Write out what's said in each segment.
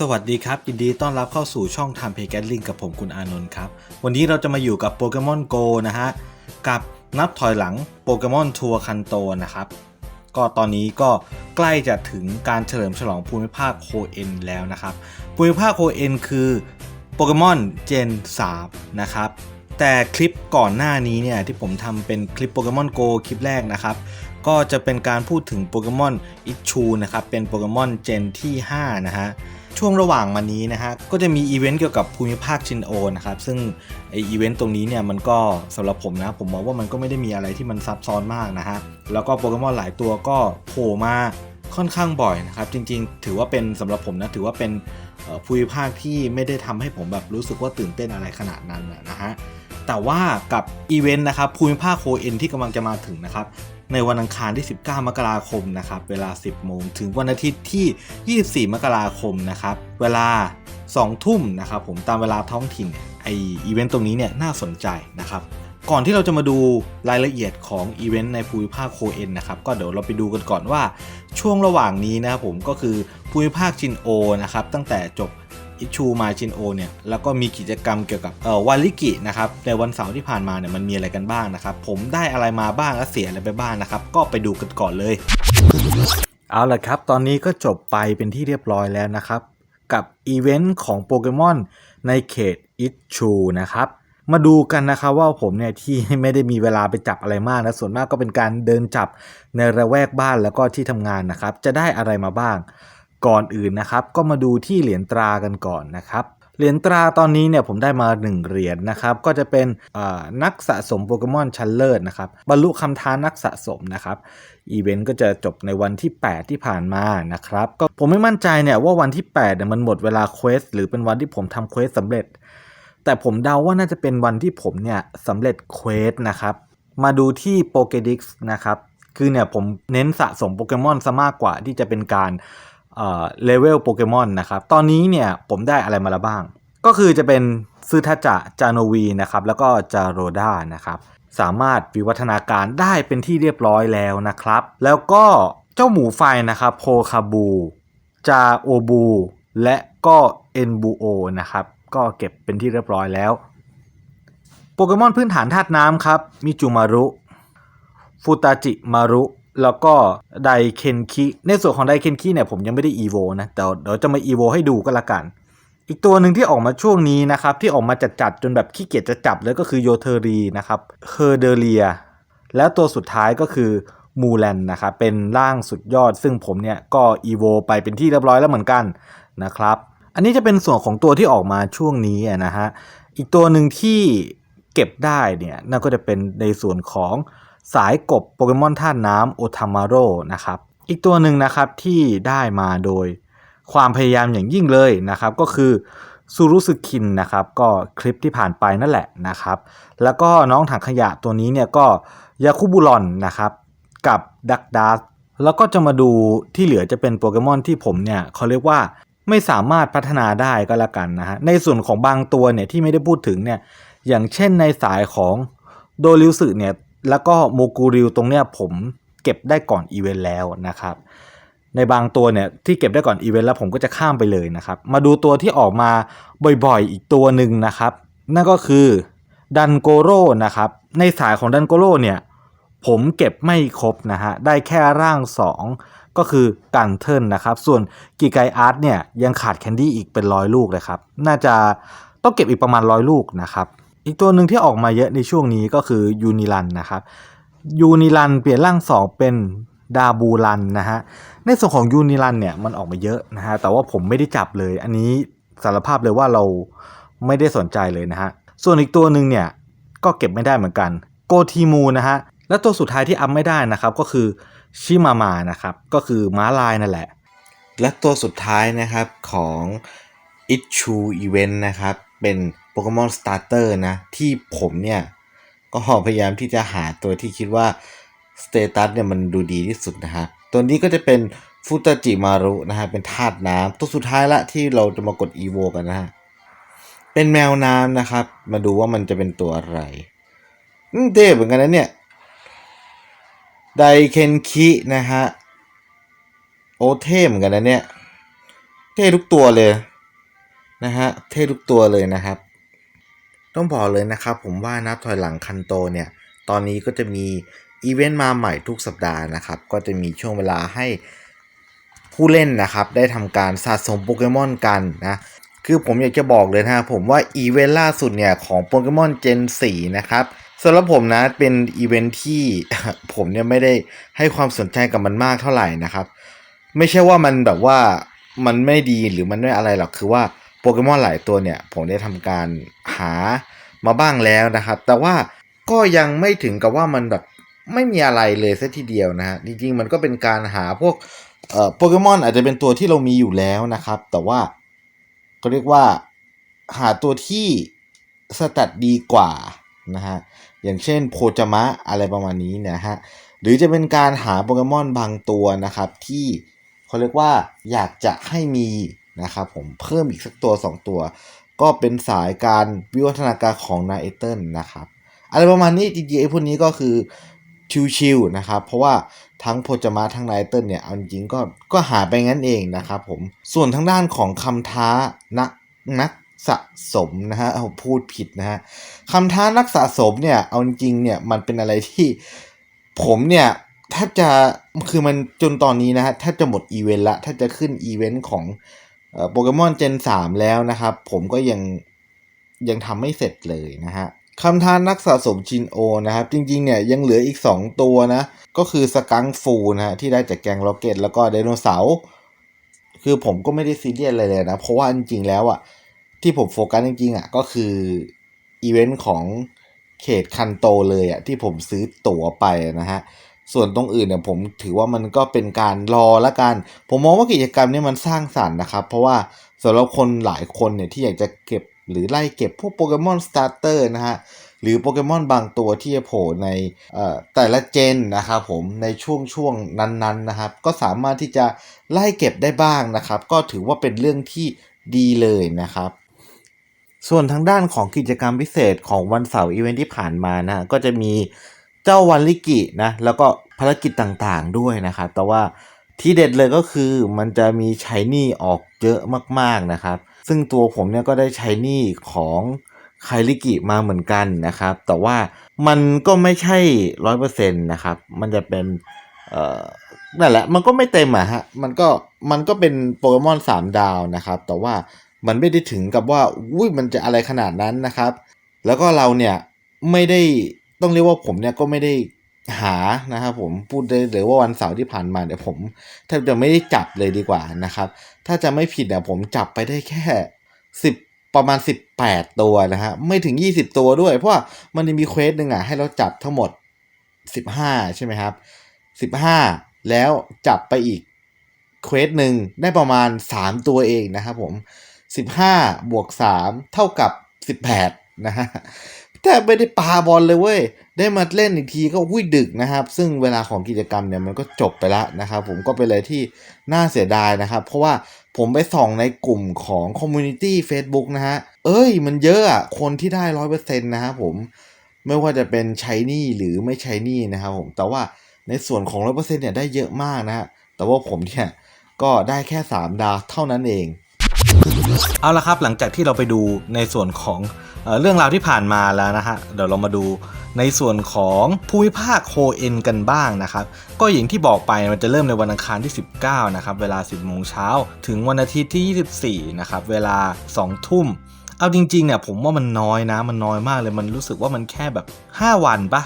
สวัสดีครับ ยินดีต้อนรับเข้าสู่ช่อง Time Play Gatling กับผมคุณอานนท์ครับ วันนี้เราจะมาอยู่กับโปเกมอน Go นะฮะ กับนับถอยหลังโปเกมอนทัวร์คันโตนะครับ ก็ตอนนี้ก็ใกล้จะถึงการเฉลิมฉลองภูมิภาคโคเอ็นแล้วนะครับ ภูมิภาคโคเอ็นคือโปเกมอนเจน3นะครับแต่คลิปก่อนหน้านี้เนี่ยที่ผมทำเป็นคลิปโปเกมอนโกคลิปแรกนะครับ ก็จะเป็นการพูดถึงโปเกมอนอิชูนะครับเป็นโปเกมอนเจนที่5นะฮะช่วงระหว่างมานี้นะฮะก็จะมีอีเวนต์เกี่ยวกับภูมิภาคชินโอนะครับซึ่งไออีเวนต์ตรงนี้เนี่ยมันก็สำหรับผมนะผมมองว่ามันก็ไม่ได้มีอะไรที่มันซับซ้อนมากนะฮะแล้วก็โปเกมอนหลายตัวก็โผล่มาค่อนข้างบ่อยนะครับจริงๆ ถือว่าเป็นสำหรับผมนะถือว่าเป็นภูมิภาคที่ไม่ได้ทำให้ผมแบบรู้สึกว่าตื่นเต้นอะไรขนาดนั้นนะนะฮะแต่ว่ากับอีเวนต์นะครับภูมิภาคโคเอ็นที่กำลังจะมาถึงนะครับ ในวันอังคารที่ 19 มกราคมนะครับเวลา 10 โมง ถึงวันอาทิตย์ที่ 24 มกราคมนะครับเวลา 2 ทุ่มนะครับผมตามเวลาท้องถิ่นไออีเวนต์ตรงนี้เนี่ยน่าสนใจนะครับก่อนที่เราจะมาดูรายละเอียดของอีเวนต์ในภูมิภาคโคเอ็นนะครับก็เดี๋ยวเราไปดูกันก่อนว่าช่วงระหว่างนี้นะครับผมก็คือภูมิภาคจินโอนะครับตั้งแต่จบ อิชูมาจินโอเนี่ยแล้วก็มีกิจกรรมเกี่ยวกับเอ่อวาลิกินะครับในวันเสาร์ที่ผ่านมาเนี่ยมันมีอะไรกันบ้างนะครับ ผมได้อะไรมาบ้างและเสียอะไรไปบ้างนะครับ ก็ไปดูกันก่อนเลย เอาละครับ ตอนนี้ก็จบไปเป็นที่เรียบร้อยแล้วนะครับ กับอีเวนต์ของโปเกมอนในเขตอิชูนะครับมาดูกันนะครับว่าผมเนี่ยที่ไม่ได้มีเวลาไปจับอะไรมากนะส่วนมากก็เป็นการเดินจับในระแวกบ้านแล้วก็ที่ทำงานนะครับ จะได้อะไรมาบ้าง ก่อนอื่นนะครับก็มาดูที่เหรียญตรากันก่อนนะครับเหรียญตราตอนนี้เนี่ยผมได้มา 1 เหรียญนะครับก็จะเป็นนักสะสมโปเกมอนชั้นเลิศนะครับบรรลุคำท้านักสะสมนะครับอีเวนต์ก็จะจบในวันที่ 8 ที่ผ่านมานะครับก็ผมไม่มั่นใจเนี่ยว่าวันที่8เนี่ยมันหมดเวลาเควสหรือเป็นวันที่ผมทำเควสสำเร็จ แต่ผมเดาว่าน่าจะเป็นวันที่ผมเนี่ยสำเร็จเควสนะครับมาดูที่โปเกดิกส์นะครับคือเนี่ยผมเน้นสะสมโปเกมอนซะมากกว่าที่จะเป็นการ เลเวลโปเกมอนนะครับ ตอนนี้เนี่ยผมได้อะไรมาแล้วบ้าง ก็คือจะเป็นซึทาจะจานวีนะครับ แล้วก็จาโรดานะครับ สามารถวิวัฒนาการได้เป็นที่เรียบร้อยแล้วนะครับ แล้วก็เจ้าหมูไฟนะครับโพคาบูจาโอบูและก็เอ็นบูโอนะครับ ก็เก็บเป็นที่เรียบร้อยแล้ว โปเกมอนพื้นฐานธาตุน้ำครับ มิจูมารุ ฟูตาจิมารุ แล้วก็ไดเคนคิในส่วนของไดเคนคิเนี่ยผมยังไม่ได้อีโวนะแต่เดี๋ยวจะมาอีโวให้ดูก็แล้วกัน อีกตัวหนึ่งที่ออกมาช่วงนี้นะครับ ที่ออกมาจัดๆจนแบบขี้เกียจจะจับเลยก็คือโยเทอรีนะครับเฮอร์เดเลีย แล้วตัวสุดท้ายก็คือมูแลนนะครับเป็นร่างสุดยอด ซึ่งผมเนี่ยก็อีโวไปเป็นที่เรียบร้อยแล้วเหมือนกันนะครับ อันนี้จะเป็นส่วนของตัวที่ออกมาช่วงนี้นะฮะอีกตัวหนึ่งที่เก็บได้เนี่ยนั่นก็จะเป็นในส่วนของ สายกบโปเกมอนธาตุน้ำโอทามาโร่นะครับ อีกตัวหนึ่งนะครับที่ได้มาโดยความพยายามอย่างยิ่งเลยนะครับ ก็คือซูรุสึคินนะครับก็คลิปที่ผ่านไปนั่นแหละนะครับ แล้วก็น้องถังขยะตัวนี้เนี่ยก็ยาคุบุรอนนะครับกับดักดัสแล้วก็จะมาดูที่เหลือจะเป็นโปเกมอนที่ผมเนี่ยเขาเรียกว่าไม่สามารถพัฒนาได้ก็แล้วกันนะฮะในส่วนของบางตัวเนี่ยที่ไม่ได้พูดถึงเนี่ยอย่างเช่นในสายของโดริวสึเนี่ย แล้วก็โมกูริวตรงเนี้ยผมเก็บได้ก่อนอีเวนต์แล้วนะครับ ในบางตัวเนี่ยที่เก็บได้ก่อนอีเวนต์แล้วผมก็จะข้ามไปเลยนะครับ มาดูตัวที่ออกมาบ่อยๆ อีกตัวหนึ่งนะครับ นั่นก็คือดันโกโร่นะครับ ในสายของดันโกโร่เนี่ยผมเก็บไม่ครบนะฮะ ได้แค่ร่าง 2 ก็คือกันเทิลนะครับ ส่วนกีไกอาร์ตเนี่ยยังขาดแคนดี้อีกเป็นร้อยลูกเลยครับ น่าจะต้องเก็บอีกประมาณร้อยลูกนะครับ อีกตัวหนึ่งที่ออกมาเยอะในช่วงนี้ก็คือยูนิลันนะครับยูนิลันเปลี่ยนร่าง2เป็นดาบูลันนะฮะในส่วนของยูนิลันเนี่ยมันออกมาเยอะนะฮะแต่ว่าผมไม่ได้จับเลย อันนี้สารภาพเลยว่าเราไม่ได้สนใจเลยนะฮะส่วนอีกตัวหนึ่งเนี่ยก็เก็บไม่ได้เหมือนกันโกทีมูนะฮะและตัวสุดท้ายที่อัพไม่ได้นะครับก็คือชิมามานะครับก็คือม้าลายนั่นแหละ และตัวสุดท้ายนะครับของ i c h u Event นะครับเป็น โปเกมอนสตาร์เตอร์นะ ที่ผมเนี่ย ก็พยายามที่จะหาตัวที่คิดว่าสเตตัสเนี่ยมันดูดีที่สุดนะฮะ ตัวนี้ก็จะเป็นฟูตาจิมารุนะฮะ เป็นธาตุน้ำตัวสุดท้ายละที่เราจะมากดอีโวกันนะฮะ เป็นแมวน้ำนะครับ มาดูว่ามันจะเป็นตัวอะไรอืมเท่เหมือนกันนะเนี่ย ไดเคนคินะฮะ โอเท่เหมือนกันนะเนี่ย เท่ทุกตัวเลยนะฮะ เท่ทุกตัวเลยนะครับ ต้องบอกเลยนะครับผมว่านับถอยหลังคันโตเนี่ย ตอนนี้ก็จะมีอีเวนต์มาใหม่ทุกสัปดาห์นะครับ ก็จะมีช่วงเวลาให้ผู้เล่นนะครับ ได้ทำการสะสมโปเกมอนกันนะ คือผมอยากจะบอกเลยนะผมว่าอีเวนต์ล่าสุดเนี่ยของโปเกมอน Gen 4นะครับสำหรับผมนะเป็นอีเวนต์ที่ผมเนี่ยไม่ได้ให้ความสนใจกับมันมากเท่าไหร่นะครับ ไม่ใช่ว่ามันแบบว่ามันไม่ดีหรือมันไม่อะไรหรอกคือว่า โปเกมอนหลายตัวเนี่ยผมได้ทำการหามาบ้างแล้วนะครับ แต่ว่าก็ยังไม่ถึงกับว่ามันแบบไม่มีอะไรเลยซะทีเดียวนะฮะจริงๆมันก็เป็นการหาพวกเอ่อโปเกมอนอาจจะเป็นตัวที่เรามีอยู่แล้วนะครับ แต่ว่าก็เรียกว่าหาตัวที่สตทดีกว่านะฮะอย่างเช่นโพจมะอะไรประมาณนี้นะฮะหรือจะเป็นการหาโปเกมอนบางตัวนะครับ ที่เขาเรียกว่าอยากจะให้มี นะครับผมเพิ่มอีกสักตัว 2 ตัว ก็เป็นสายการวิวัฒนาการของนาเอเติลนะครับอะไรประมาณนี้จริงๆไอ้พวกนี้ก็คือชิวๆนะครับ เพราะว่าทั้งโพจามาทั้งนาเอเติลเนี่ยเอาจริงก็ก็หาไปงั้นเองนะครับผมส่วนทางด้านของคำท้านักนักสะสมนะฮะเอาพูดผิดนะฮะคำท้านักสะสมเนี่ยเอาจริงเนี่ยมันเป็นอะไรที่ผมเนี่ยแทบจะคือมันจนตอนนี้นะฮะแทบจะหมดอีเวนต์ละแทบจะขึ้นอีเวนต์ของ โปเกมอนเจน 3 แล้วนะครับ ผมก็ยังยังทำไม่เสร็จเลยนะฮะคำทานนักสะสมชินโอนะครับ จริงๆเนี่ยยังเหลืออีก 2 ตัวนะ ก็คือสกังฟูนะฮะที่ได้จากแกงล็อกเก็ตแล้วก็ไดโนเสาร์คือผมก็ไม่ได้ซีเรียสอะไรเลยนะ เพราะว่าจริงๆแล้วอะที่ผมโฟกัสจริงๆอะก็คืออีเวนต์ของเขตคันโตเลยอะที่ผมซื้อตั๋วไปนะฮะ ส่วนตรงอื่นเนี่ยผมถือว่ามันก็เป็นการรอละกัน ผมมองว่ากิจกรรมนี้มันสร้างสรรค์นะครับ เพราะว่าสำหรับคนหลายคนเนี่ยที่อยากจะเก็บหรือไล่เก็บพวกโปเกมอนสตาร์เตอร์นะฮะหรือโปเกมอนบางตัวที่จะโผล่ในแต่ละเจนนะครับผมในช่วงช่วงนั้นๆนะครับ ก็สามารถที่จะไล่เก็บได้บ้างนะครับ ก็ถือว่าเป็นเรื่องที่ดีเลยนะครับ ส่วนทางด้านของกิจกรรมพิเศษของวันเสาร์อีเวนท์ที่ผ่านมานะก็จะมี เจ้าวันลิกินะแล้วก็ภารกิจต่างๆด้วยนะครับ แต่ว่าที่เด็ดเลยก็คือมันจะมีใช้นี่ออกเยอะมากๆนะครับ ซึ่งตัวผมเนี่ยก็ได้ใช้นี่ของไคลิกิมาเหมือนกันนะครับ แต่ว่ามันก็ไม่ใช่ร้อยเปอร์เซ็นต์นะครับ มันจะเป็นเอ่อนั่นแหละ มันก็ไม่เต็มอะฮะ มันก็มันก็เป็นโปเกมอนสามดาวนะครับ แต่ว่ามันไม่ได้ถึงกับว่าอุ้ยมันจะอะไรขนาดนั้นนะครับ แล้วก็เราเนี่ยไม่ได้ ต้องเรียกว่าผมเนี่ยก็ไม่ได้หานะครับผมพูดได้เลยว่าวันเสาร์ที่ผ่านมาเนี่ยผมแทบจะไม่ได้จับเลยดีกว่านะครับ ถ้าจะไม่ผิดเนี่ยผมจับไปได้แค่สิบประมาณ 18 ตัวนะฮะไม่ถึง 20 ตัวด้วย เพราะว่ามันมีเควสหนึ่งอะให้เราจับทั้งหมด 15 ใช่ไหมครับ 15 แล้วจับไปอีกเควสหนึ่งได้ประมาณ 3 ตัวเองนะครับผม 15 บวก 3 เท่ากับ 18 นะฮะ แต่ไม่ได้ปาบอลเลยเว้ย ได้มาเล่นอีกทีก็วุ้ยดึกนะครับ ซึ่งเวลาของกิจกรรมเนี่ยมันก็จบไปแล้วนะครับ ผมก็เป็นอะไรที่น่าเสียดายนะครับ เพราะว่าผมไปส่องในกลุ่มของคอมมูนิตี้ Facebook นะฮะ เอ้ย มันเยอะอะคนที่ได้ร้อยเปอร์เซ็นต์นะครับผม ไม่ว่าจะเป็นใช้นี่หรือไม่ใช้นี่นะครับผม แต่ว่าในส่วนของร้อยเปอร์เซ็นต์เนี่ยได้เยอะมากนะฮะ แต่ว่าผมเนี่ยก็ได้แค่ 3 ดาวเท่านั้นเอง เอาละครับหลังจากที่เราไปดูในส่วนของเออเรื่องราวที่ผ่านมาแล้วนะฮะเดี๋ยวเรามาดูในส่วนของภูมิภาคโฮเอ็นกันบ้างนะครับ ก็อย่างที่บอกไปมันจะเริ่มในวันอังคารที่ 19 นะครับ เวลา 10 โมงเช้า ถึงวันอาทิตย์ที่ 24 นะครับ เวลา 2 ทุ่ม เอาจริงๆเนี่ยผมว่ามันน้อยนะ มันน้อยมากเลย มันรู้สึกว่ามันแค่แบบ 5 วันปะ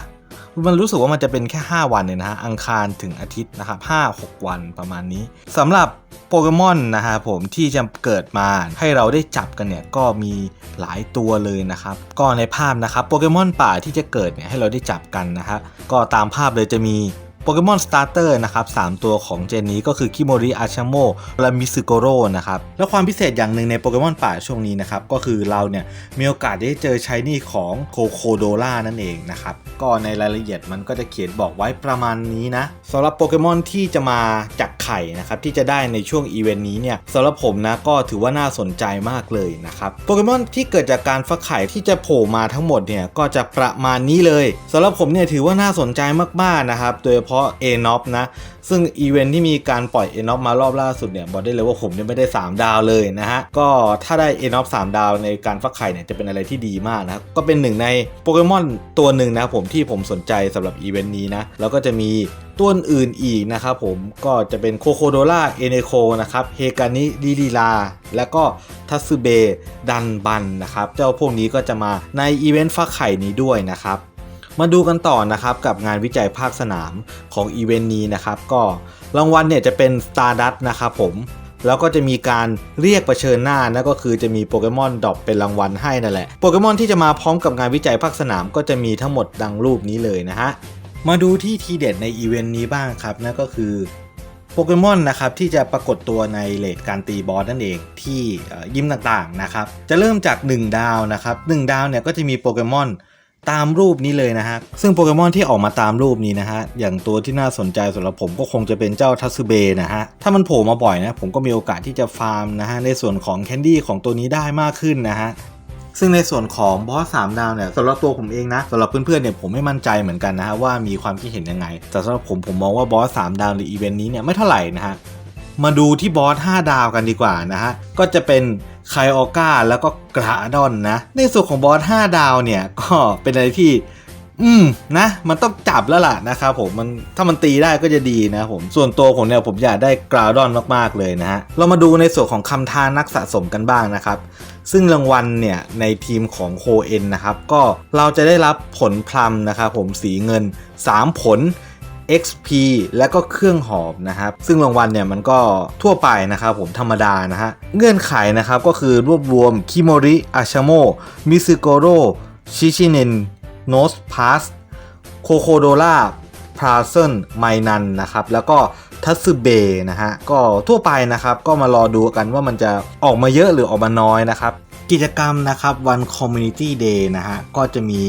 มันรู้สึกว่ามันจะเป็นแค่ 5 วันเนี่ยนะฮะ อังคารถึงอาทิตย์นะครับ5-6 วันประมาณนี้สำหรับ โปเกมอนนะฮะผมที่จะเกิดมาให้เราได้จับกันเนี่ยก็มีหลายตัวเลยนะครับก็ในภาพนะครับโปเกมอนป่าที่จะเกิดเนี่ยให้เราได้จับกันนะฮะก็ตามภาพเลยจะมีโปเกมอนสตาร์เตอร์นะครับ3ตัวของเจนนี้ก็คือคิโมริอาชาโมและมิซึโกโร่นะครับ แล้วความพิเศษอย่างหนึ่งในโปเกมอนป่าช่วงนี้นะครับ ก็คือเราเนี่ย มีโอกาสได้เจอชายนี่ของโคโคโดล่านั่นเองนะครับ ก็ในรายละเอียดมันก็จะเขียนบอกไว้ประมาณนี้นะสำหรับโปเกมอนที่จะมาจาก ไข่นะครับที่จะได้ในช่วงอีเวนต์นี้เนี่ยสำหรับผมนะก็ถือว่าน่าสนใจมากเลยนะครับโปเกมอนที่เกิดจากการฟักไข่ที่จะโผล่มาทั้งหมดเนี่ยก็จะประมาณนี้เลยสำหรับผมเนี่ยถือว่าน่าสนใจมากๆนะครับโดยเฉพาะเอนอฟนะ ซึ่งอีเวนท์ที่มีการปล่อย a n o p มารอบล่าสุดเนี่ยบอกได้เลยว่าผมเนี่ยไม่ได้ 3 ดาวเลยนะฮะ ก็ถ้าได้ a n o p 3ดาวในการฟักไข่เนี่ยจะเป็นอะไรที่ดีมากนะก็เป็นหนึ่งในโปเกมอนตัวหนึ่งนะผมที่ผมสนใจสำหรับอีเวนต์นี้นะ แล้วก็จะมีตัวอื่นอีกนะครับผมก็จะเป็นโคโคโดล่าเอเนโคนะครับเฮกานิลิลิลา แล้วก็ทัสึเบดันบันนะครับ เจ้าพวกนี้ก็จะมาในอีเวนต์ฟักไข่นี้ด้วยนะครับ มาดูกันต่อนะครับกับงานวิจัยภาคสนามของอีเวนต์นี้นะครับก็รางวัลเนี่ยจะเป็น Stardust นะครับผมแล้วก็จะมีการเรียกประเชิญหน้านั่นก็คือจะมีโปเกมอนดรอปเป็นรางวัลให้นั่นแหละโปเกมอนที่จะมาพร้อมกับงานวิจัยภาคสนามก็จะมีทั้งหมดดังรูปนี้เลยนะฮะมาดูที่ทีเด็ดในอีเวนต์นี้บ้างครับนั่นก็คือโปเกมอนนะครับที่จะปรากฏตัวในเลทการตีบอสนั่นเองที่ยิมต่างๆนะครับจะเริ่มจาก 1 ดาวนะครับ1ดาวเนี่ยก็จะมีโปเกมอน ตามรูปนี้เลยนะฮะ ซึ่งโปเกมอนที่ออกมาตามรูปนี้นะฮะ อย่างตัวที่น่าสนใจสำหรับผมก็คงจะเป็นเจ้าทัสเบนะฮะ ถ้ามันโผล่มาบ่อยนะ ผมก็มีโอกาสที่จะฟาร์มนะฮะในส่วนของแคนดี้ของตัวนี้ได้มากขึ้นนะฮะซึ่งในส่วนของบอสสามดาวเนี่ยสำหรับตัวผมเองนะสำหรับเพื่อนๆเนี่ยผมไม่มั่นใจเหมือนกันนะฮะว่ามีความคิดเห็นยังไง แต่สำหรับผมผมมองว่าบอสสามดาวในอีเวนต์นี้เนี่ยไม่เท่าไหร่นะฮะ มาดูที่บอส 5 ดาวกันดีกว่านะฮะ ก็จะเป็นไคออก้าแล้วก็กราดอนนะ ในส่วนของบอส 5 ดาวเนี่ย ก็เป็นอะไรที่ อืมนะ มันต้องจับแล้วล่ะนะครับผมมันถ้ามันตีได้ก็จะดีนะผม ส่วนตัวผมเนี่ยผมอยากได้กราดอนมากๆเลยนะฮะ เรามาดูในส่วนของคำทานนักสะสมกันบ้างนะครับซึ่งรางวัลเนี่ยในทีมของโคเอ็นนะครับก็เราจะได้รับผลพลัมนะครับผมสีเงิน 3 ผล XP และก็เครื่องหอมนะครับ ซึ่งรางวัลเนี่ยมันก็ทั่วไปนะครับผมธรรมดานะฮะ เงื่อนไขนะครับก็คือรวบรวมคิโมริอาชโมมิซึโกโรชิชิเนนโนสพาสโคโคโดล่าพราเซนไมนันนะครับ แล้วก็ทัสเบนะฮะ ก็ทั่วไปนะครับก็มารอดูกันว่ามันจะออกมาเยอะหรือออกมาน้อยนะครับ กิจกรรมนะครับวัน Community Day นะฮะ ก็จะมี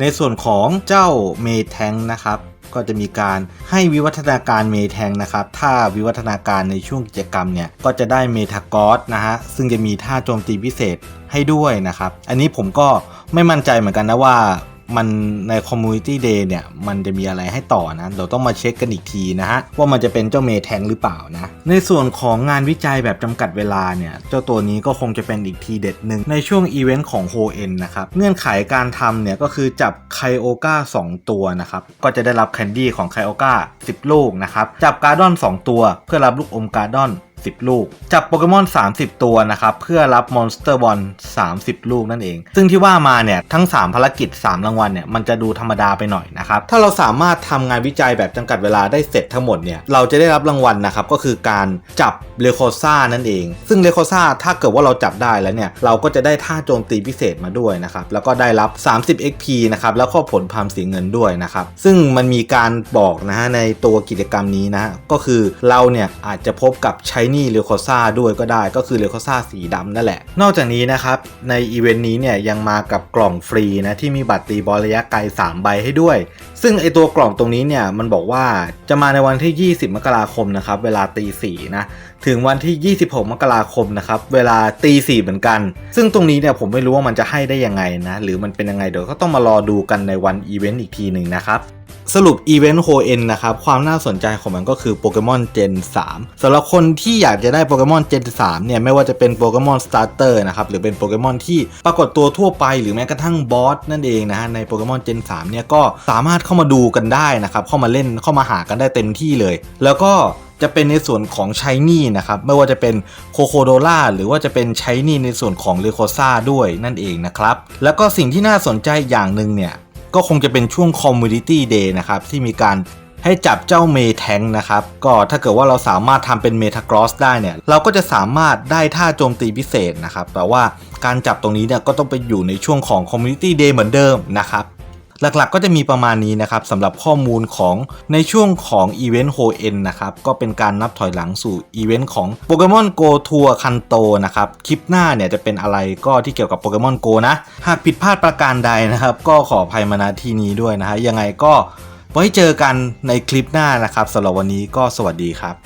ในส่วนของเจ้าเมแทงนะครับ ก็จะมีการให้วิวัฒนาการเมแทงนะครับถ้าวิวัฒนาการในช่วงกิจกรรมเนี่ยก็จะได้เมทากอสนะฮะซึ่งจะมีท่าโจมตีพิเศษให้ด้วยนะครับ อันนี้ผมก็ไม่มั่นใจเหมือนกันนะว่ามันในคอมมูนิตี้เดย์เนี่ย มันจะมีอะไรให้ต่อนะ เราต้องมาเช็คกันอีกทีนะฮะ ว่ามันจะเป็นเจ้าเมแทงหรือเปล่านะ ในส่วนของงานวิจัยแบบจำกัดเวลาเนี่ย เจ้าตัวนี้ก็คงจะเป็นอีกทีเด็ดหนึ่งในช่วงอีเวนต์ของโฮเอ็นนะครับ เงื่อนไขการทำเนี่ยก็คือจับไคโอกา2ตัวนะครับ ก็จะได้รับแคนดี้ของไคโอกา10 ลูกนะครับ จับการ์ดอน 2 ตัว เพื่อรับลูกอมการ์ดอน 10 ลูก จับโปเกมอน 30 ตัวนะครับเพื่อรับมอนสเตอร์บอล30 ลูกนั่นเอง ซึ่งที่ว่ามาเนี่ยทั้ง 3 ภารกิจ 3 รางวัลเนี่ยมันจะดูธรรมดาไปหน่อยนะครับถ้าเราสามารถทำงานวิจัยแบบจำกัดเวลาได้เสร็จทั้งหมดเนี่ยเราจะได้รับรางวัลนะครับก็คือการจับเลโคซ่านั่นเอง ซึ่งเลโคซ่าถ้าเกิดว่าเราจับได้แล้วเนี่ยเราก็จะได้ท่าโจมตีพิเศษมาด้วยนะครับแล้วก็ได้รับ 30 XP นะครับแล้วก็ผลพามสีเงินด้วยนะครับซึ่งมันมีการบอกนะฮะในตัวกิจกรรมนี้นะก็คือเราเนี่ยอาจจะพบกับชายนี่เลโคซ่าด้วยก็ได้ก็คือเลโคซ่าสีดำนั่นแหละ นอกจากนี้นะครับ ในอีเวนต์นี้เนี่ยยังมากับกล่องฟรีนะที่มีบัตรตีบอลระยะไกล 3 ใบให้ด้วย ซึ่งไอตัวกล่องตรงนี้เนี่ยมันบอกว่าจะมาในวันที่ 20 มกราคมนะครับเวลาตีสี่นะ ถึงวันที่ 26 มกราคมนะครับ เวลาตีสี่เหมือนกัน ซึ่งตรงนี้เนี่ยผมไม่รู้ว่ามันจะให้ได้ยังไงนะ หรือมันเป็นยังไงเดี๋ยวก็ต้องมารอดูกันในวันอีเวนต์อีกทีหนึ่งนะครับสรุปอีเวนต์โฮเอ็นนะครับ ความน่าสนใจของมันก็คือโปเกมอนเจน3สำหรับคนที่อยากจะได้โปเกมอนเจน3เนี่ย ไม่ว่าจะเป็นโปเกมอนสตาร์เตอร์นะครับ หรือเป็นโปเกมอนที่ปรากฏตัวทั่วไป หรือแม้กระทั่งบอสนั่นเองนะฮะ ในโปเกมอนเจน3เนี่ยก็สามารถเข้ามาดูกันได้นะครับ เข้ามาเล่นเข้ามาหากันได้เต็มที่เลย แล้วก็ จะเป็นในส่วนของชายนี่นะครับไม่ว่าจะเป็นโคโคโดล่าหรือว่าจะเป็นชายนี่ในส่วนของเลโคซ่าด้วยนั่นเองนะครับ แล้วก็สิ่งที่น่าสนใจอย่างหนึ่งเนี่ยก็คงจะเป็นช่วง Community Day นะครับที่มีการให้จับเจ้าเมแทงนะครับ ก็ถ้าเกิดว่าเราสามารถทำเป็นเมทากรอสได้เนี่ย เราก็จะสามารถได้ท่าโจมตีพิเศษนะครับ แต่ว่าการจับตรงนี้เนี่ยก็ต้องไปอยู่ในช่วงของ Community Day เหมือนเดิมนะครับ หลักๆก็จะมีประมาณนี้นะครับสำหรับข้อมูลของในช่วงของอีเวนต์โฮเอ็นนะครับก็เป็นการนับถอยหลังสู่อีเวนต์ของโปเกมอนโกทัวร์คันโตนะครับคลิปหน้าเนี่ยจะเป็นอะไรก็ที่เกี่ยวกับโปเกมอนโกนะ หากผิดพลาดประการใดนะครับ ก็ขออภัยมาณที่นี้ด้วยนะฮะยังไงก็ไว้เจอกันในคลิปหน้านะครับสำหรับวันนี้ก็สวัสดีครับ